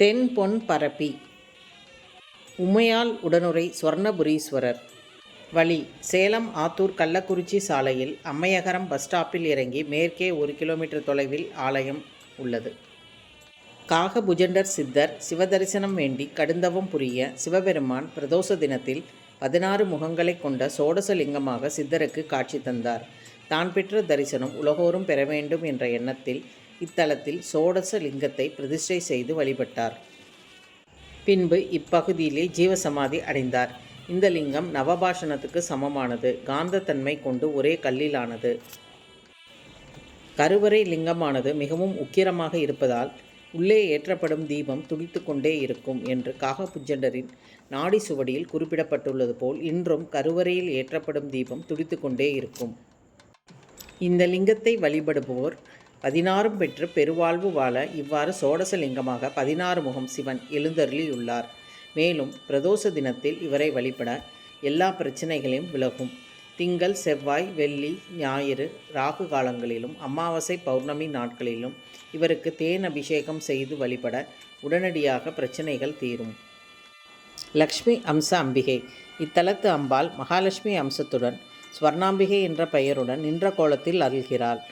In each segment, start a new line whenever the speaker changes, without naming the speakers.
தென் பொன் பரப்பி. உமையால் உடனுரை சுவர்ணபுரீஸ்வரர். வழி சேலம் ஆத்தூர் கள்ளக்குறிச்சி சாலையில் அம்மையகரம் பஸ் ஸ்டாப்பில் இறங்கி மேற்கே ஒரு கிலோமீட்டர் தொலைவில் ஆலயம் உள்ளது. காகபுஜண்டர் சித்தர் சிவதரிசனம் வேண்டி கடுந்தவம் புரிய சிவபெருமான் பிரதோஷ தினத்தில் பதினாறு முகங்களை கொண்ட சோடசலிங்கமாக சித்தருக்கு காட்சி தந்தார். தான் பெற்ற தரிசனம் உலகோரும் பெற வேண்டும் என்ற எண்ணத்தில் இத்தலத்தில் சோடச லிங்கத்தை பிரதிஷ்டை செய்து வழிபட்டார். பின்பு இப்பகுதியிலே ஜீவசமாதி அடைந்தார். இந்த லிங்கம் நவபாஷணத்துக்கு சமமானது. காந்தத்தன்மை கொண்டு ஒரே கல்லிலானது. கருவறை லிங்கமானது மிகவும் உக்கிரமாக இருப்பதால் உள்ளே ஏற்றப்படும் தீபம் துடித்து கொண்டே இருக்கும் என்று காகபுஜண்டரின் நாடி சுவடியில் குறிப்பிடப்பட்டுள்ளது போல் இன்றும் கருவறையில் ஏற்றப்படும் தீபம் துடித்து கொண்டே இருக்கும். இந்த லிங்கத்தை வழிபடுபவர் பதினாறும் பெற்று பெருவாழ்வு வாழ இவ்வாறு சோடசலிங்கமாக பதினாறு முகம் சிவன் எழுந்தருளியுள்ளார். மேலும் பிரதோஷ தினத்தில் இவரை வழிபட எல்லா பிரச்சனைகளையும் விலகும். திங்கள் செவ்வாய் வெள்ளி ஞாயிறு ராகு காலங்களிலும் அமாவாசை பௌர்ணமி நாட்களிலும் இவருக்கு தேன் அபிஷேகம் செய்து வழிபட உடனடியாக பிரச்சனைகள் தீரும். லக்ஷ்மி அம்ச அம்பிகை. இத்தலத்து அம்பாள் மகாலட்சுமி அம்சத்துடன் ஸ்வர்ணாம்பிகை என்ற பெயருடன் நின்ற கோலத்தில் அருள்கிறாள்.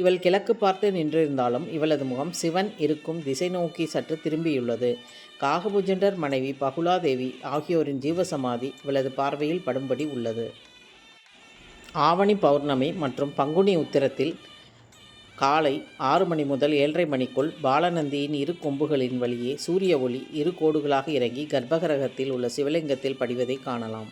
இவள் கிழக்கு பார்த்து நின்றிருந்தாலும் இவளது முகம் சிவன் இருக்கும் திசை நோக்கி சற்று திரும்பியுள்ளது. காகபுஜண்டர் மனைவி பகுலாதேவி ஆகியோரின் ஜீவசமாதி இவளது பார்வையில் படும்படி உள்ளது. ஆவணி பௌர்ணமி மற்றும் பங்குனி உத்திரத்தில் காலை ஆறு மணி முதல் ஏழரை மணிக்குள் பாலநந்தியின் இரு கொம்புகளின் வழியே சூரிய ஒளி இரு கோடுகளாக இறங்கி கர்ப்பகிரகத்தில் உள்ள சிவலிங்கத்தில் படிவதை காணலாம்.